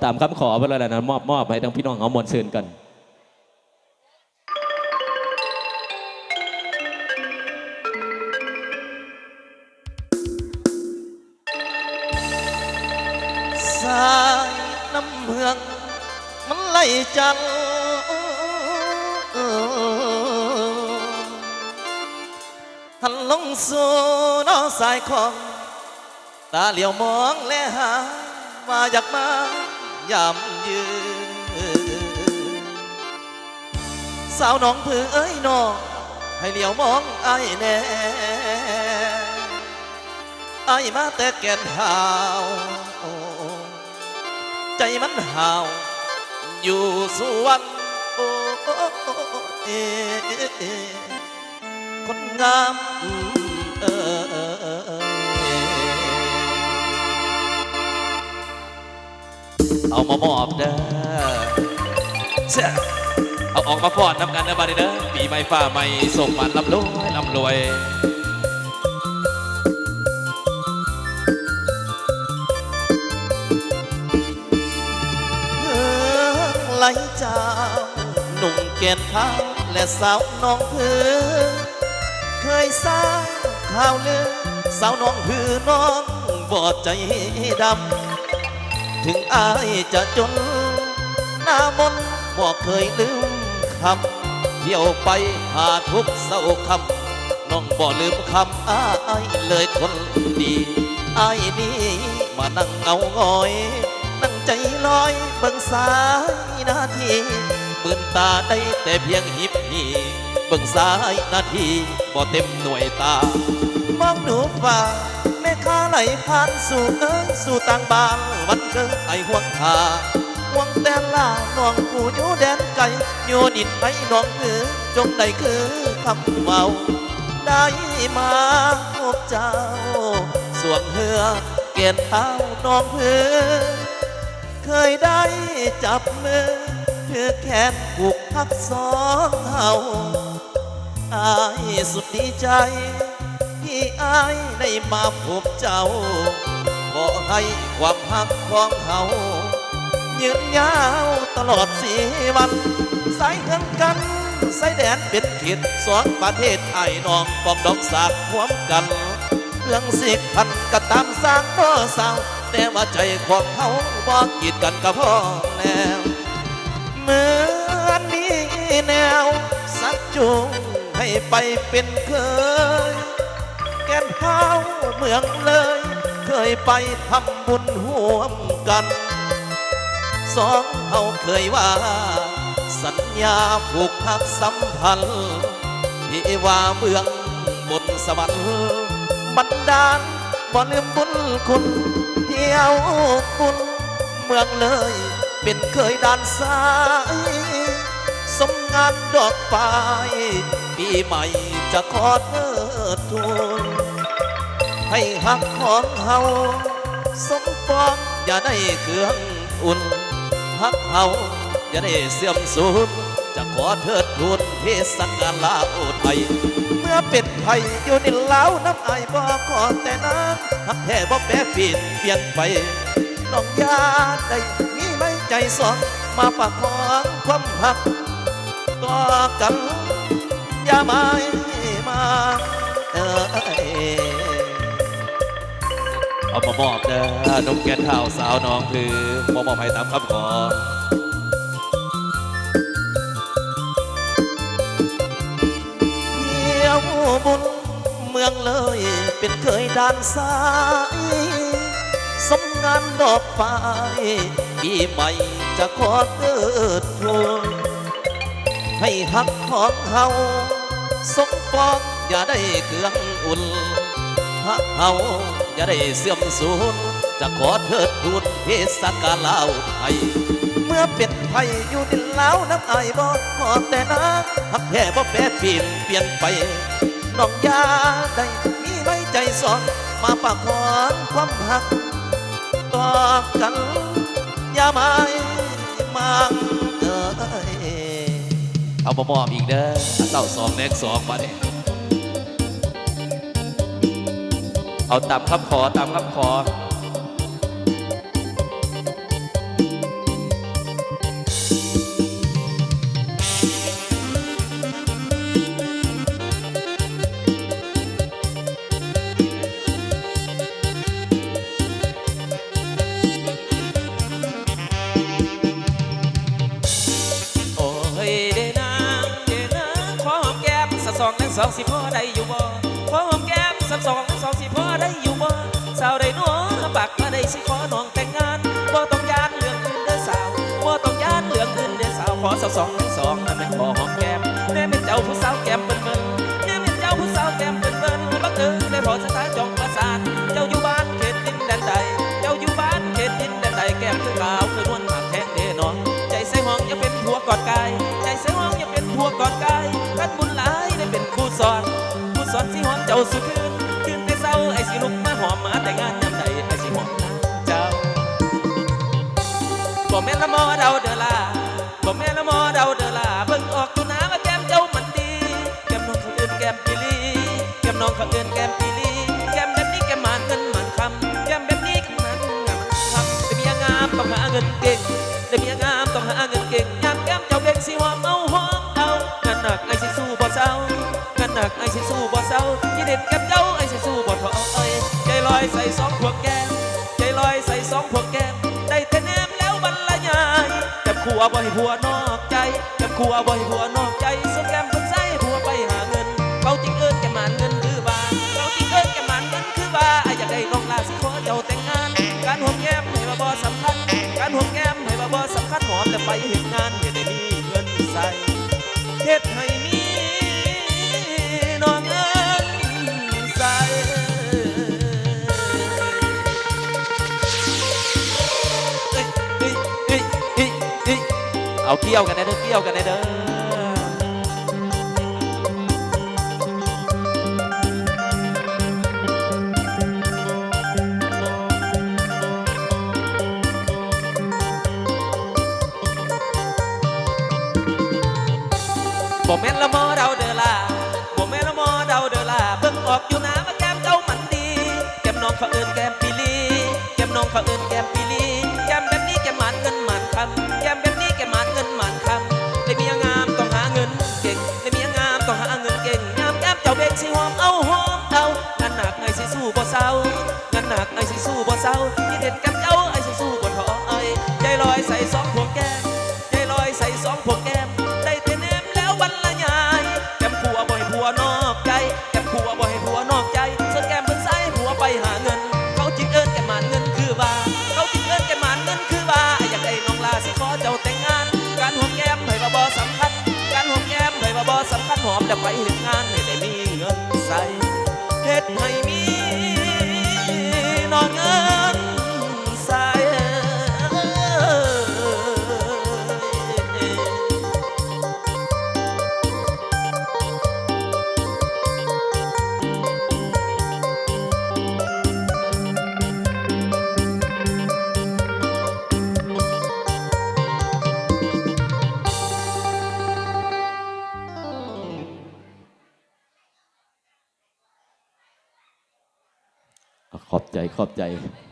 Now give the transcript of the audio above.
ตามคำขอไปแล้วนะมอบมอบให้ทั้งพี่น้องเอามวลซืนกันสายน้ำเมือง มันไหลจังทันลงสู่น้องสายของ ตาเหลียวมองและหาว่าอยากมา ยำยืนสาวน้องเพื่อเอ้ยน้องให้เหลียวมองไอ้แน่ไอ้มาแต่แก่นหาวใจมันหาวอยู่สุวรรค์โอ้เอคนงามเออ เอามามอบเด้อเสียเอาออกมาฟอนนำกันเด้อบัดนี้เด้อปีใหม่ฟ้าใหม่ส่งมันลำรวยลำรวยเมืองไหลเจ้าหนุ่มเกณฑ์เท้าและสาวน้องเพือ เคยสร้างข่าวลือสาวน้องพือน้องบอดใจดำ ถึงอายจะจน หน้ามนบอกเคยลืมคำเที่ยวไปหาทุกเศร้าคำน้องบ่ลืมคำอายเลยคนดีอายนี่มานั่งเงางอย นั่งใจลอยเบิ่งสายนาทีปืนตาได้แต่เพียงหิบหีเบิ่งสายนาทีบ่เต็มหน่วยตามองดูฟ้า ไหลผ่านสู่เอ้ยสู่ต่างบางวันเกิดไอห่วงหาห่วงแต่ลาน้องผู้อยู่แดนไกลอยู่ดินไปน้องคือจงได้คือคำเมาได้มาพบเจ้า สวงเหือเกณฑ์เท้าน้องเพื่อเคยได้จับมือเพื่อแขนผูกพักสองเฮาอายสุดดีใจายได้มาพบเจ้า ขอให้ความหักของเฮายืนยาวตลอดสีวันสายเทิงกันสายแดนเป็นขีดสองประเทศไอ้น้องปอมดอกสากพร้อมกันเรื่องสิพันก็ตามสร้างบ่สาวแต่ว่าใจของเฮาบ่กีดกันกับพ่อแล้วเหมือนมีแนวสักจูงให้ไปเป็นเคย ก่นเฮาเมืองเลย เคยไปทำบุญร่วมกัน สองเฮาเคยว่า สัญญาผูกพักสัมพันธ์ที่ว่าเมืองบนสวรรค์บันดาลบ่ลืมบุญคุณเที่ยวบุญเมืองเลย เป็นเคยด้านซ้ายสมงานดอกปลายปีใหม่จะขอเทิดทูน ให้หักของเฮาสมปองอย่าได้เครื่องอุ่นหักเฮาอย่าได้เสื่อมสูญจะขอเทิดทูนเทศกาลลาวไทย เมื่อเป็นไผอยู่ในเล้าน้ำไอายบ่ขอแต่น้ำหักแท้บ่แปรเปลี่ยนเปลี่ยนไปน้องยาได้มีไม่ใจสอนมาฝากของความหักต่อกันอย่าไม่มาเอ่ย เอามามอบเด้อนมแก้นเท้าสาวน้องคือมอบให้ตามคำขอเที่ยวบุญเมืองเลยเป็นเคยด้านซ้ายสมงานดอกไฟปีใหม่จะขอเกิดทูนให้หักของเฮาสมปองอย่าได้เครื่องอุ่น หักเฮาอย่าได้เสื่อมสูญจะขอเทิดทูนเทศกาลาวไทยเมื่อเป็นไทยอยู่ดินลาวน้ำไอายบ่ขอแต่น้ำหักแท้บ่แปรเปลี่ยนเปลี่ยนไปน้องยาได้มีไว้ใจสอนมาปากขอนความหักต่อกันยาไม่มังเอ่ยเอามามอบอีกเด้อเต้าสองแนกสองมาเนี่ เอาตามคบขอตามคำขอ โอ้ยเดนางเดนางขอหอมแก้มสัสองนังสองสิพ่อได้อยู่บ่ขอหอมแก้มสักสอง สิขอน้องแต่งงานบ่ต้องยานเรื่องอื่นเด้อสาวบ่ต้องยานเรื่องอื่นเด้อสาวขอสักสองทั้งสองนั่นเป็นขอหอมแก้มแม่เป็นเจ้าผู้สาวแก้มเปิ้นเปิ้นแม่เป็นเจ้าผู้สาวแก้มเปิ้นเปิ้นบังเอิญได้พอสถานจองประสานเจ้าอยู่บ้านเขตดินแดนใดเจ้าอยู่บ้านเขตดินแดนใดแก้มคือขาวคือนวลหากแทงเด้น้องใจใส่ห้องอย่าเป็นผัวกอดกายใจใส่ห้องอย่าเป็นผัวกอดกายท่านบุญหลายได้เป็นครูสอนครูสอนสิหอมเจ้าสุดคืน บ่แม่นละมอเดาเดอลาบ่แม่นละมอเดาเดอลาเบิ่งออกอยู่นะว่าแก้มเจ้ามันดี แก้มน้องเขาเอิ้นแก้มปีลีแก้มน้องเขาเอิ้นแก้มปีลีแก้มแบบนี้แก้มหมานเงินหมานคำแก้มแบบนี้แก้มหมานเงินมานคำแต่เมียงามต้องหาเงินเก่งแต่เมียงามต้องหาเงินเก่งยามแก้มเจ้าเบ่งสิหอมเอาหอมเอางานหนักไอ้สิสู้บ่เศร้างานหนักไอ้สิสู้บ่เศร้ายี่เด็ดแก้มเจ้าไอ้สิสู้บ่ถอยใจลอยใส่สองพวงแก้มใจลอยใส่สองพวง วบ่ให้ผัวนอกใจแก้มขัวบ่ให้ผัวนอกใจส่วนแกมคนใส่ผัวไปหาเงินเขาจิงเอิญแกมันเงินคือว่าเขาจิงเอิญแก้มหมานเงินคือว่าไอ้อยากได้น้องลาสิขอเจ้าแต่งงาน การหอมแก้มให้บ่บ่สำคัญ การหอมแก้มให้บ่บ่สำคัญหอมแต่ไปเห็นงานเห็นได้มีเงินใส่เฮ็ดให้ เอาเกี่ยวกันได้เด้อเกี่ยวกันได้เด้อ บ่เศร้างานหนักไอ้สิสู้บ่เศร้าที่เด็ดกับเจ้าไอ้สิสู้บ่ถอยใจลอยใส่สองคน ขอบใจขอบใจ